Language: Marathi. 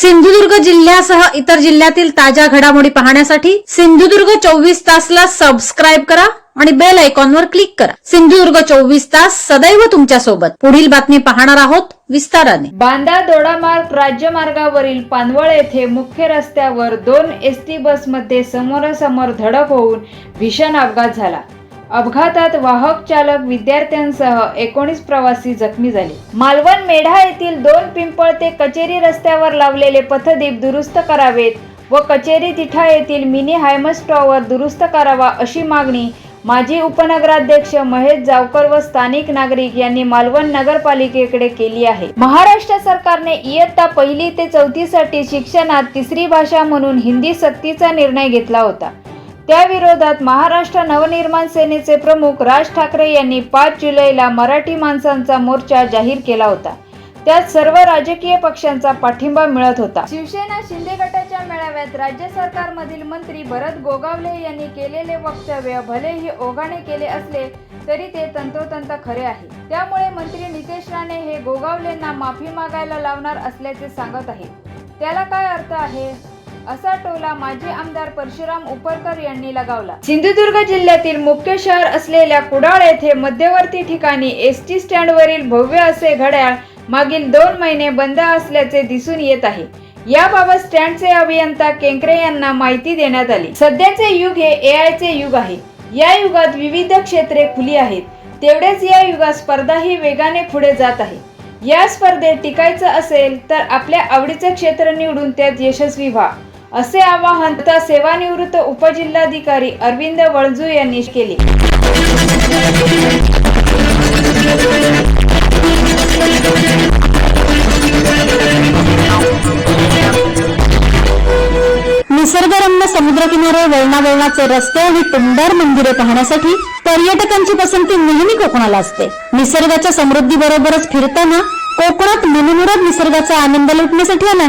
सिंधुदुर्ग जिल्ह्यासह इतर जिल्ह्यातील ताज्या घडामोडी पाहण्यासाठी सिंधुदुर्ग चोवीस तासला सबस्क्राईब करा आणि बेल आयकॉनवर क्लिक करा. सिंधुदुर्ग चोवीस तास सदैव तुमच्यासोबत पुढील बातमी पाहणार आहोत विस्ताराने. बांदा दोडामार्ग राज्यमार्गावरील पानवळ येथे मुख्य रस्त्यावर दोन एस टी बसमध्ये समोरासमोर धडक होऊन भीषण अपघात झाला. अपघातात वाहक चालक विद्यार्थ्यांसह एकोणीस प्रवासी जखमी झाले. मालवण मेढा येथील दोन पिंपळ ते कचेरी रस्त्यावर लावलेले पथदीप दुरुस्त करावेत व कचेरी तिठा येथील मिनी हायमस टॉवर दुरुस्त करावा अशी मागणी माजी उपनगराध्यक्ष महेश जावकर व स्थानिक नागरिक यांनी मालवण नगरपालिकेकडे केली आहे. महाराष्ट्र सरकारने इयत्ता पहिली ते चौथीसाठी शिक्षणात तिसरी भाषा म्हणून हिंदी सक्तीचा निर्णय घेतला होता. त्या विरोधात महाराष्ट्र नवनिर्माण सेनेचे प्रमुख राज ठाकरे यांनी पाच जुलैला मराठी माणसांचा मोर्चा जाहीर केला होता. त्यात सर्व राजकीय पक्षांचा पाठिंबा मिळत होता. शिवसेना शिंदे गटाच्या मेळाव्यात राज्य सरकारमधील मंत्री भरत गोगावले यांनी केलेले वक्तव्य भलेही ओघाने केले असले तरी ते तंतोतंत खरे आहे. त्यामुळे मंत्री नितेश राणे हे गोगावलेंना माफी मागायला लावणार असल्याचे सांगत आहेत. त्याला काय अर्थ आहे? असा टोला माजी आमदार परशुराम उपरकर यांनी लगावला. सिंधुदुर्ग जिल्ह्यातील मुख्य शहर असलेल्या कुडाळ येथे मध्यवर्ती ठिकाणी एस टी स्टँडवरील भव्य असे घड्याळ मागील दोन महिने बंद असल्याचे दिसून येत आहे. याबाबत स्टँडचे अभियंता केंकरे यांना माहिती देण्यात आली. सध्याचे युग हे ए चे युग आहे. या युगात विविध क्षेत्रे खुली आहेत. तेवढेच या युगात स्पर्धाही वेगाने पुढे जात आहे. या स्पर्धेत टिकायचं असेल तर आपल्या आवडीचं क्षेत्र निवडून त्यात यशस्वी व्हा. असे आवाहन सेवानिवृत्त उपजिल्हाधिकारी अरविंद वळजू यांनी केले. निसर्गरम्य समुद्रकिनारे वळणावळणाचे रस्ते आणि टुमदार मंदिरे पाहण्यासाठी पर्यटकांची पसंती नेहमी कोकणाला असते. निसर्गाच्या समृद्धी बरोबरच फिरताना कोकणात मनमुराद निसर्गाचा आनंद लुटण्यासाठी आला